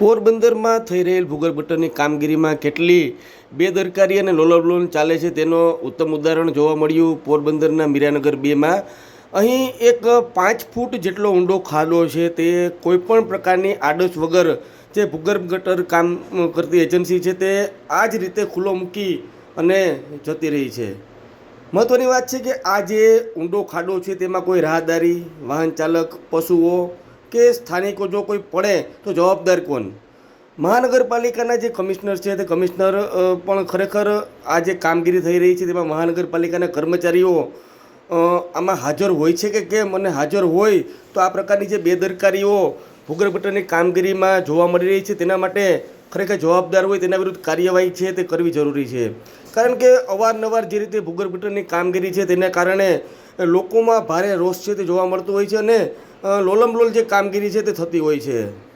પોરબંદરમાં થઈ રહેલ ભૂગર્ભ કામગીરીમાં કેટલી બેદરકારી અને લોલબલોન ચાલે છે તેનો ઉત્તમ ઉદાહરણ જોવા મળ્યું પોરબંદરના મીરાનગર બેમાં. અહીં એક પાંચ ફૂટ જેટલો ઊંડો ખાડો છે તે કોઈપણ પ્રકારની આડશ વગર જે ભૂગર્ભ ગટર કામ કરતી એજન્સી છે તે આ જ રીતે ખુલ્લો મૂકી અને જતી રહી છે. મહત્ત્વની વાત છે કે આ જે ઊંડો ખાડો છે તેમાં કોઈ રાહદારી, વાહન ચાલક, પશુઓ કે સ્થાનિકો જો કોઈ પડે તો જવાબદાર કોણ? મહાનગરપાલિકાના જે કમિશનર છે તે કમિશનર પણ ખરેખર આ જે કામગીરી થઈ રહી છે તેમાં મહાનગરપાલિકાના કર્મચારીઓ આમાં હાજર હોય છે કે કેમ? અને હાજર હોય તો આ પ્રકારની જે બેદરકારીઓ ભૂગર્ભ કામગીરીમાં જોવા મળી રહી છે તેના માટે ખરેખર જવાબદાર હોય તેના વિરુદ્ધ કાર્યવાહી છે તે કરવી જરૂરી છે. કારણ કે અવારનવાર જે રીતે ભૂગર્ભટની કામગીરી છે તેના કારણે લોકોમાં ભારે રોષ છે તે જોવા મળતો હોય છે અને લોલમલોલ જે કામગીરી છે તે થતી હોય છે.